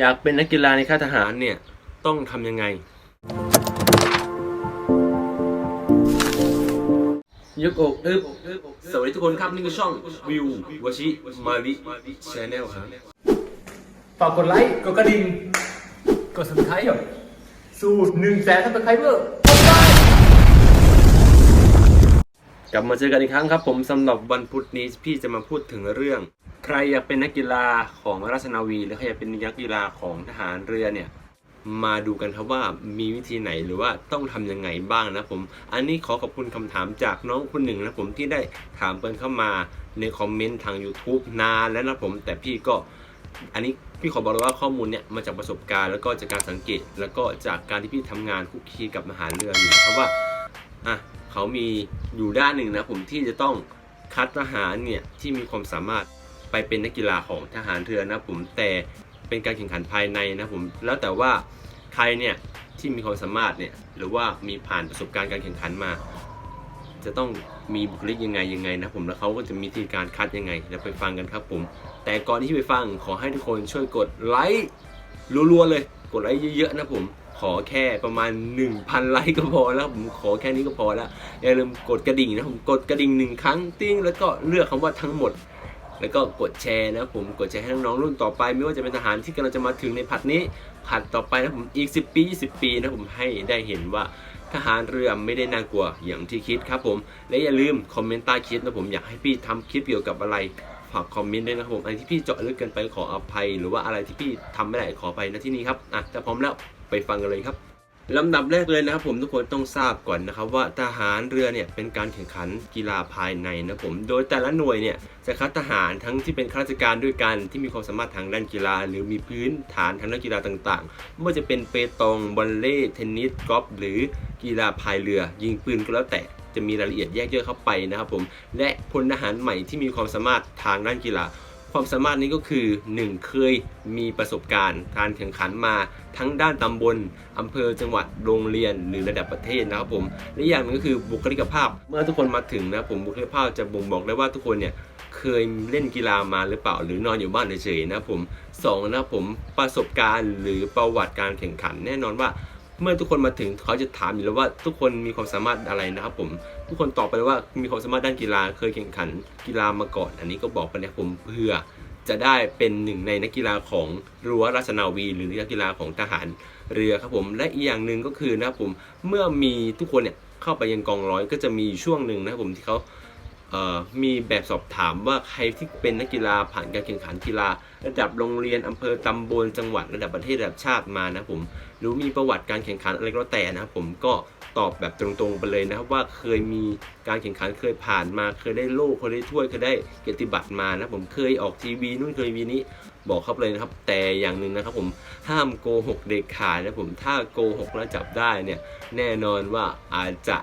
อยากเป็นนักกีฬาในค่ายทหารเนี่ย ต้องทำยังไง ยกอกอึบสวัสดีทุกคนครับ นี่คือช่องวิววชิมาริชแนลครับฝากกดไลค์ กดกระดิ่ง กด subscribe สูตรหนึ่งแสน subscriber กลับมาเจอกันอีกครั้งครับผมสำหรับวันพุธนี้พี่จะมาพูดถึงเรื่อง ใครอยากเป็นนักกีฬาของราชนาวี หรือใครอยากเป็นนักกีฬาของทหารเรือเนี่ยมาดูกันครับว่ามีวิธีไหนหรือว่าต้องทำยังไงบ้างนะผม อันนี้ขอขอบคุณคำถามจากน้องคนหนึ่งนะผมที่ได้ถามเปินเข้ามาในคอมเมนต์ทาง YouTube นานแล้วนะผม แต่พี่ก็อันนี้พี่ขอบอกเลยว่าข้อมูลเนี่ยมาจากประสบการณ์แล้วก็จากการสังเกต แล้วก็จากการที่พี่ทำงานคุกคีกับมหาเรืออยู่นะครับว่าอะเขามีอยู่ด้านหนึ่งนะผมที่จะต้องคัดทหารเนี่ยที่มีความสามารถ ไปเป็นนักกีฬาของทหารเรือนะผมแต่เป็นการแข่งขันภายในนะผมแล้วแต่ว่าใครเนี่ยที่มีความสามารถเนี่ยหรือว่ามีผ่านประสบการณ์การแข่งขันมา จะต้องมีบุคลิกยังไงยังไงนะผมแล้วเขาก็จะมีวิธีการคัดยังไงเดี๋ยวไปฟังกันครับผม แต่ก่อนที่ไปฟังขอให้ทุกคนช่วยกดไลค์รัวๆเลย กดไลค์เยอะๆนะผมขอแค่ประมาณ 1,000 ไลค์ก็พอแล้วผมขอแค่นี้ก็พอแล้วอย่าลืมกดกระดิ่งนะผมกดกระดิ่งหนึ่งครั้งติ้งแล้วก็เลือกคำว่าทั้งหมด แล้วก็กดแชร์นะผมกดแชร์ให้น้องๆรุ่นต่อไป ไม่ว่าจะเป็นทหารที่กำลังจะมาถึงในผัดนี้ ผัดต่อไปนะผมอีก 10 ปี 20 ปีนะผมให้ได้เห็นว่าทหารเรือไม่ได้น่ากลัวอย่างที่คิดครับผม และอย่าลืมคอมเมนต์ใต้คลิปนะผมอยากให้พี่ทำคลิปเกี่ยวกับอะไรฝากคอมเมนต์ด้วยนะครับผมอะไรที่พี่เจาะลึกเกินไปขออภัย หรือว่าอะไรที่พี่ทำไม่ได้ขอไปนะที่นี่ครับอะถ้าพร้อมแล้วไปฟังกันเลยครับ ลำดับแรกเลยนะครับผมทุกคนต้องทราบก่อนนะครับว่าทหารเรือเนี่ยเป็นการแข่งขันกีฬาภายในนะผมโดยแต่ละหน่วยเนี่ยจะคัดทหารทั้งที่เป็นข้าราชการด้วยกันที่มีความสามารถทางด้านกีฬา หรือมีพื้นฐานทางด้านกีฬาต่างๆไม่ว่าจะเป็นเปตองบอลเล่เทนนิสกอล์ฟหรือกีฬาพายเรือ ยิงปืนก็แล้วแต่จะมีรายละเอียดแยกย่อยเข้าไปนะครับผมและพลทหารใหม่ที่มีความสามารถทางด้านกีฬา ความสามารถนี้ก็คือ 1. เคยมีประสบการณ์ การแข่งขันมาทั้งด้านตำบลอำเภอจังหวัดโรงเรียนหรือระดับประเทศนะครับผมและอีกอย่างหนึงก็คือบุคลิกภาพ เมื่อทุกคนมาถึงนะครับผมบุคลิกภาพจะบ่งบอกได้ว่าทุกคนเนี่ยเคยเล่นกีฬามาหรือเปล่า หรือนอนอยู่บ้านเฉยๆนะครับผมสองนะครับผมประสบการณ์หรือประวัติการแข่งขัน แน่นอนว่า เมื่อทุกคนมาถึงเขาจะถามอยู่แล้วว่าทุกคนมีความสามารถอะไรนะครับผม ทุกคนตอบไปเลยว่ามีความสามารถด้านกีฬาเคยแข่งขันกีฬามาก่อน อันนี้ก็บอกไปนะครับผมเพื่อจะได้เป็นหนึ่งในนักกีฬาของรั้วราชนาวี หรือนักกีฬาของทหารเรือครับผมและอีกอย่างหนึ่งก็คือนะครับผมเมื่อมีทุกคนเนี่ยเข้าไปยังกองร้อยก็จะมีช่วงหนึ่งนะครับผมที่เขาเอ่อมีแบบสอบถามว่าใครที่เป็นนักกีฬาผ่านการแข่งขันกีฬา ระดับโรงเรียนอำเภอตำบลจังหวัดระดับประเทศระดับชาติมานะผมหรือมีประวัติการแข่งขันอะไรก็แล้วแต่นะผมก็ตอบแบบตรงๆไปเลยนะครับว่าเคยมีการแข่งขันเคยผ่านมา เคยได้โล่เคยได้ถ้วยเคยได้เกียรติบัตรมานะผมเคยออกทีวีนู่นเคยวีนี้บอกเขาเลยนะครับ แต่อย่างหนึ่งนะครับผมห้ามโกหกเด็กขาดนะผมถ้าโกหกแล้วจับได้เนี่ยแน่นอนว่าอาจจะ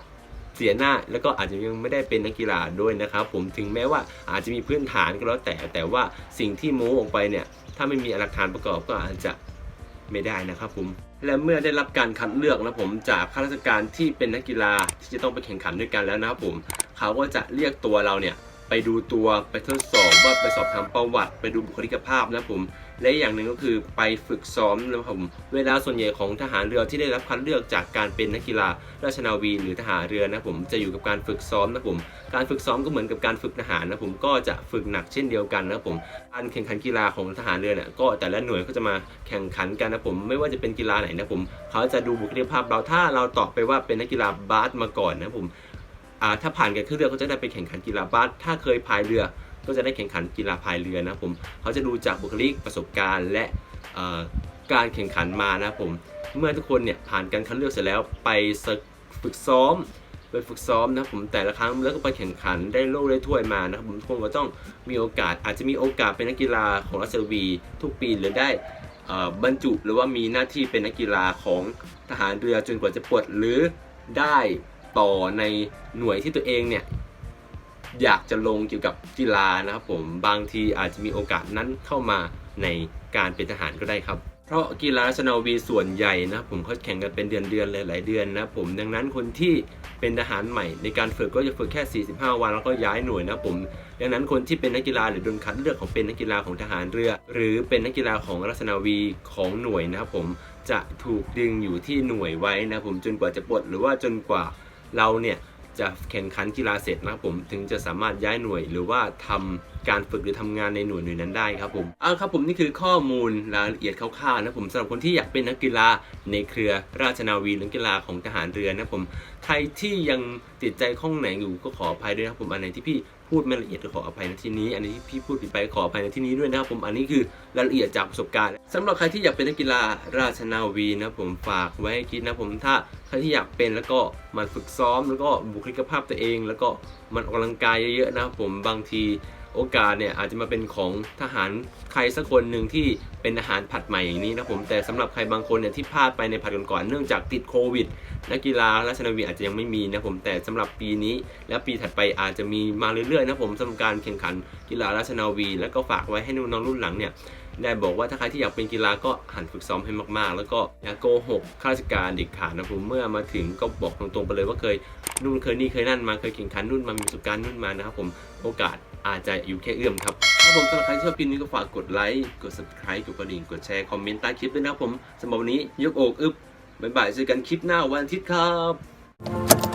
เสียหน้า แล้วก็อาจจะยังไม่ได้เป็นนักกีฬาด้วยนะครับผมถึงแม้ว่าอาจจะมีพื้นฐานก็แล้วแต่แต่ว่าสิ่งที่โม้ออกไปเนี่ยถ้าไม่มีหลักฐานประกอบก็อาจจะไม่ได้นะครับผมและเมื่อได้รับการคัดเลือกนะผมจากข้าราชการที่เป็นนักกีฬาที่จะต้องไปแข่งขันด้วยกันแล้วนะครับผมเขาก็จะเรียกตัวเราเนี่ยไปดูตัวไปทดสอบว่าไปสอบถามประวัติ ไปดูบุคลิกภาพนะครับผม และอย่างหนึ่งก็คือไปฝึกซ้อมนะครับผมเวลาส่วนใหญ่ของทหารเรือที่ได้รับคัดเลือกจากการเป็นนักกีฬาราชนาวีหรือทหารเรือนะผมจะอยู่กับการฝึกซ้อมนะผมการฝึกซ้อมก็เหมือนกับการฝึกทหารนะผมก็จะฝึกหนักเช่นเดียวกันนะผมการแข่งขันกีฬาของทหารเรือเนี่ยก็แต่ละหน่วยก็จะมาแข่งขันกันนะผมไม่ว่าจะเป็นกีฬาไหนนะผมเขาจะดูบุคลิกภาพเราถ้าเราตอบไปว่าเป็นนักกีฬาบาสมาก่อนนะผมถ้าผ่านการขึ้นเรือก็จะได้ไปแข่งขันกีฬาบาสถ้าเคยพายเรือ ก็จะได้แข่งขันกีฬาพายเรือนะผมเขาจะดูจากบุคลิกประสบการณ์และการแข่งขันมานะผมเมื่อทุกคนเนี่ยผ่านการคัดเลือกเสร็จแล้วไปฝึกซ้อมไปฝึกซ้อมนะผมแต่ละครั้งแล้วก็ไปแข่งขันได้โล่ได้ถ้วยมานะครับผมทุกคนก็ต้องมีโอกาส อาจจะมีโอกาสเป็นนักกีฬาของรัสวีทุกปีหรือได้บรรจุหรือว่ามีหน้าที่เป็นนักกีฬาของทหารเรือจนกว่าจะปลดหรือได้ต่อในหน่วยที่ตัวเองเนี่ย อยากจะลงเกี่ยวกับกีฬานะครับผมบางทีอาจจะมีโอกาสนั้นเข้ามาในการเป็นทหารก็ได้ครับ เพราะกีฬาราชนาวีส่วนใหญ่นะครับผมเขาแข่งกันเป็นเดือนเดือนหลาย ๆ เดือนนะครับผมดังนั้นคนที่เป็นทหารใหม่ ในการฝึกก็จะฝึกแค่ 45 วันแล้วก็ย้ายหน่วยนะครับผม ดังนั้นคนที่เป็นนักกีฬาหรือโดนคัดเลือกของเป็นนักกีฬาของทหารเรือ หรือเป็นนักกีฬาของราชนาวีของหน่วยนะครับผมจะถูกดึงอยู่ที่หน่วยไว้นะครับผมจนกว่าจะปลดหรือว่าจนกว่าเราเนี่ย จะแข่งขันกีฬาเสร็จนะครับผมถึงจะสามารถย้ายหน่วยหรือว่าทำ การฝึกหรือทำงานในหน่วยหน่วยนั้นได้ครับผมเอาครับผมนี่คือข้อมูลรายละเอียดคร่าวๆนะผมสำหรับคนที่อยากเป็นนักกีฬาในเครือราชนาวีหรือนักกีฬาของทหารเรือนะผมใครที่ยังติดใจข้องไหนอยู่ก็ขออภัยด้วยครับผมอันไหนที่พี่พูดไม่ละเอียดก็ขออภัยในที่นี้ อันนี้ที่พี่พูดผิดไปขออภัยในที่นี้ด้วยนะครับผมอันนี้คือรายละเอียดจากประสบการณ์สำหรับใครที่อยากเป็นนักกีฬาราชนาวีนะผมฝากไว้ให้คิดนะผมถ้าใครที่อยากเป็นแล้วก็มันฝึกซ้อม แล้วก็บุคลิกภาพตัวเอง แล้วก็มันออกกำลังกายเยอะๆนะครับผมบางที โอกาสเนี่ยอาจจะมาเป็นของทหารใครสักคนหนึ่งที่เป็นอาหารผัดใหม่อย่างนี้นะผมแต่สำหรับใครบางคนเนี่ยที่พลาดไปในผัดก่อนๆเนื่องจากติดโควิดนักกีฬาราชนาวีอาจจะยังไม่มีนะผมแต่สำหรับปีนี้ และปีถัดไปอาจจะมีมาเรื่อยๆนะผมสำหรับการแข่งขันกีฬาราชนาวี แล้วก็ฝากไว้ให้น้องๆรุ่นหลังเนี่ย ได้บอกว่าถ้าใครที่อยากเป็นกีฬาก็หันฝึกซ้อมให้มากๆ แล้วก็อย่าโกหกข้าราชการเด็กขาดนะผมเมื่อมาถึงก็บอกตรงๆไปเลยว่าเคยนู่นเคยนี่เคยนั่นมาเคยแข่งขันนู่นมามีประสบการณ์นู่นมานะครับผมโอกาสอาจจะอยู่แค่เอื้อมครับถ้าผมสำหรับใครที่ชอบคลิปนี้ก็ฝากกดไลค์กด subscribe กดกระดิ่งกดแชร์คอมเมนต์ใต้คลิปด้วยนะครับผมสำหรับวันนี้ยกอกอึบบ๊ายบายเจอกันคลิปหน้าวันอาทิตย์ครับ